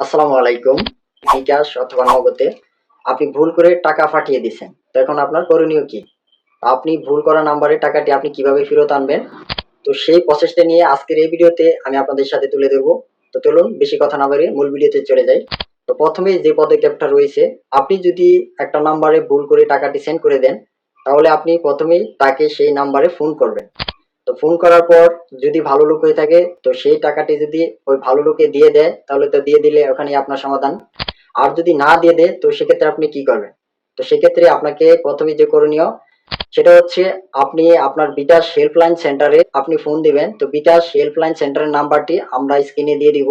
আসসালামু আলাইকুম বিকাশ অথবা নগদে। আপনি ভুল করে টাকা পাঠিয়ে দিয়েছেন। তো এখন আপনার করণীয় কি? আপনি ভুল করা নাম্বারে টাকাটি আপনি কীভাবে ফেরত আনবেন? তো সেই প্রসেসটা নিয়ে আজকের এই ভিডিওতে আমি আপনাদের সাথে তুলে ধরবো। তো চলুন, বেশি কথা না বাড়িয়ে মূল ভিডিওতে চলে যাই। তো প্রথমে যে পদক্ষেপটা রয়েছে, আপনি যদি একটা নাম্বারে ভুল করে টাকাটি সেন্ড করে দেন, তাহলে আপনি প্রথমেই তাকে সেই নাম্বারে ফোন করবেন। তো ফোন করার পর যদি ভালো লোক হয়ে থাকে, তো সেই টাকাটি যদি ওই ভালো লোকে দিয়ে দেয়, তাহলে তো দিয়ে দিলে ওখানে আপনার সমাধান। আর যদি না দিয়ে দেয়, তো সেক্ষেত্রে আপনি কি করবেন? তো সেক্ষেত্রে আপনাকে প্রথমে যে করণীয়, সেটা হচ্ছে আপনি আপনার বিকাশ হেল্পলাইন সেন্টারে আপনি ফোন দিবেন। তো বিকাশ হেল্পলাইন সেন্টারের নাম্বারটি আমরা স্ক্রিনে দিয়ে দিব।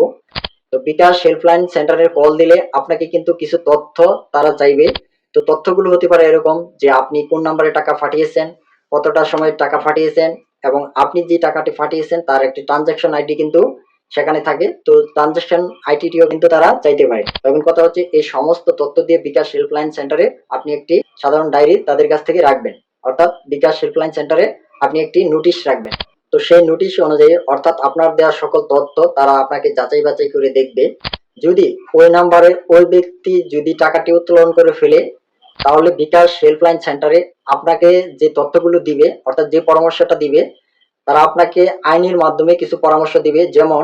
তো বিকাশ হেল্পলাইন সেন্টারের কল দিলে আপনাকে কিন্তু কিছু তথ্য তারা চাইবে। তো তথ্যগুলো হতে পারে এরকম যে আপনি কোন নাম্বারে টাকা পাঠিয়েছেন, কতটা সময় টাকা পাঠিয়েছেন এবং আপনি যে টাকাটি পাঠিয়েছেন, তার একটি ট্রানজাকশন আইডি কিন্তু সেখানে থাকে। তো ট্রানজাকশন আইডিটিও কিন্তু তারা চাইতে পারে। তখন কথা হচ্ছে, এই সমস্ত তথ্য দিয়ে বিকাশ হেল্পলাইন সেন্টারে আপনি একটি সাধারণ ডায়েরি তাদের কাছ থেকে রাখবেন। অর্থাৎ বিকাশ হেল্পলাইন সেন্টারে আপনি একটি নোটিশ রাখবেন। তো সেই নোটিশ অনুযায়ী, অর্থাৎ আপনার দেওয়া সকল তথ্য তারা আপনাকে যাচাই বাছাই করে দেখবে। যদি ওই নাম্বারে ওই ব্যক্তি যদি টাকাটি উত্তোলন করে ফেলে, তাহলে বিকাশ হেল্পলাইন সেন্টারে আপনাকে যে তথ্যগুলো দিবে, অর্থাৎ যে পরামর্শটা দিবে তারা আপনাকে আইনের মাধ্যমে কিছু পরামর্শ দিবে। যেমন,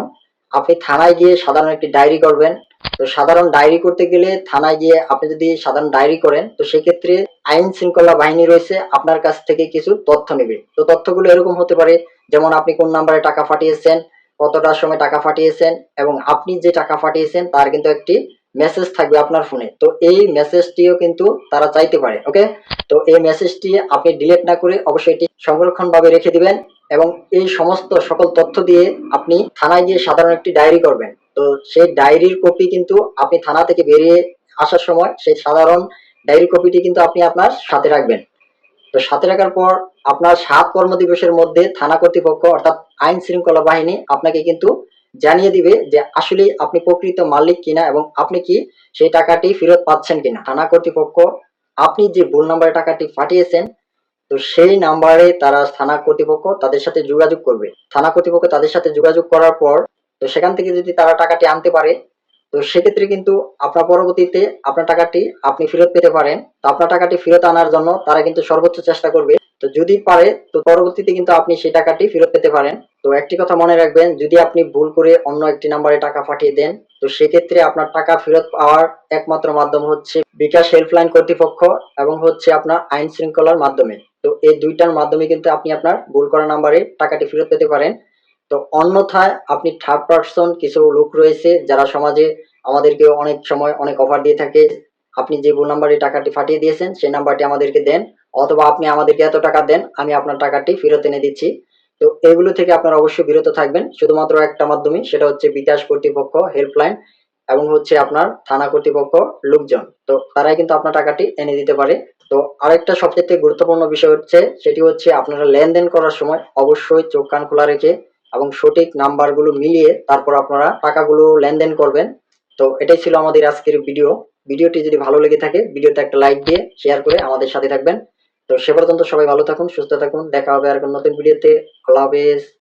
আপনি থানায় গিয়ে সাধারণ একটি ডায়েরি করবেন। তো সাধারণ ডায়েরি করতে গেলে থানায় গিয়ে আপনি যদি সাধারণ ডায়েরি করেন, তো সেক্ষেত্রে আইন শৃঙ্খলা বাহিনী রয়েছে, আপনার কাছ থেকে কিছু তথ্য নেবে। তো তথ্যগুলো এরকম হতে পারে, যেমন আপনি কোন নাম্বারে টাকা পাঠিয়েছেন কতটার সময় টাকা পাঠিয়েছেন, এবং আপনি যে টাকা পাঠিয়েছেন, তার কিন্তু একটি মেসেজ থাকবে আপনার ফোনে তো এই মেসেজটিও কিন্তু তারা চাইতে পারে ওকে তো এই মেসেজটি আপনি ডিলিট না করে অবশ্যই এটি সংরক্ষণ ভাবে রেখে দিবেন এবং এই সমস্ত সকল তথ্য দিয়ে আপনি থানায় গিয়ে সাধারণ একটি ডায়েরি করবেন। তো সেই ডায়েরির কপি কিন্তু আপনি থানা থেকে বেরিয়ে আসার সময় সেই সাধারণ ডায়েরি কপিটি কিন্তু আপনি আপনার সাথে রাখবেন। তো সাথে রাখার পর আপনার সাত কর্মদিবসের মধ্যে থানা কর্তৃপক্ষ অর্থাৎ আইন শৃঙ্খলা বাহিনী আপনাকে কিন্তু জানিয়ে দিবে যে আসলে আপনি প্রকৃত মালিক কিনা এবং আপনি কি সেই টাকাটি ফেরত পাচ্ছেন কিনা। থানা কর্তৃপক্ষ, আপনি যে ভুল নাম্বারে টাকাটি পাঠিয়েছেন, তো সেই নাম্বারে তারা থানা কর্তৃপক্ষ তাদের সাথে যোগাযোগ করবে। থানা কর্তৃপক্ষ তাদের সাথে যোগাযোগ করার পর, তো সেখান থেকে যদি তারা টাকাটি আনতে পারে, তো সেক্ষেত্রে কিন্তু আপনার পরবর্তীতে আপনার টাকাটি আপনি ফেরত পেতে পারেন। তো আপনার টাকাটি ফেরত আনার জন্য তারা কিন্তু সর্বোচ্চ চেষ্টা করবে তো যদি পারে, তো পরবর্তীতে কিন্তু আপনি সেই টাকাটি ফেরত পেতে পারেন। তো একটি কথা মনে রাখবেন, যদি আপনি ভুল করে অন্য একটি নাম্বারে টাকা পাঠিয়ে দেন, তো সেক্ষেত্রে আপনার টাকা ফেরত পাওয়ার একমাত্র মাধ্যম হচ্ছে বিকাশ হেল্পলাইন কর্তৃপক্ষ এবং হচ্ছে আপনার আইন শৃঙ্খলার মাধ্যমে। তো এই দুইটার মাধ্যমে কিন্তু আপনি আপনার ভুল করা নাম্বারে টাকাটি ফেরত পেতে পারেন। তো অন্যথায় আপনি থার্ড পার্সন কিছু লোক রয়েছে, যারা সমাজে আমাদেরকে অনেক সময় অনেক অফার দিয়ে থাকে। আপনি যে ভুল নাম্বারে টাকাটি পাঠিয়ে দিয়েছেন, সেই নাম্বারটি আমাদেরকে দেন। অথবা আপনি আমাদেরকে এত টাকা দেন, আমি আপনার টাকাটি ফেরত এনে দিচ্ছি। তো এগুলো থেকে আপনারা অবশ্যই বিরত থাকবেন। শুধুমাত্র একটা মাধ্যমে সেটা হচ্ছে বিকাশ কর্তৃপক্ষ হেল্পলাইন এবং হচ্ছে আপনার থানা কর্তৃপক্ষ লোকজন। তো তারাই কিন্তু আপনার টাকাটি এনে দিতে পারে। তো আরেকটা সবচেয়ে গুরুত্বপূর্ণ বিষয় হচ্ছে, সেটি হচ্ছে আপনারা লেনদেন করার সময় অবশ্যই চোখ কান খোলা রেখে এবং সঠিক নাম্বারগুলো মিলিয়ে তারপর আপনারা টাকাগুলো লেনদেন করবেন। তো এটাই ছিল আমাদের আজকের ভিডিও। ভিডিওটি যদি ভালো লেগে থাকে, ভিডিওতে একটা লাইক দিয়ে শেয়ার করে আমাদের সাথে থাকবেন। তো সে পর্যন্ত সবাই ভালো থাকুন, সুস্থ থাকুন। দেখা হবে আর নতুন ভিডিওতে আল্লাহ হাফেজ।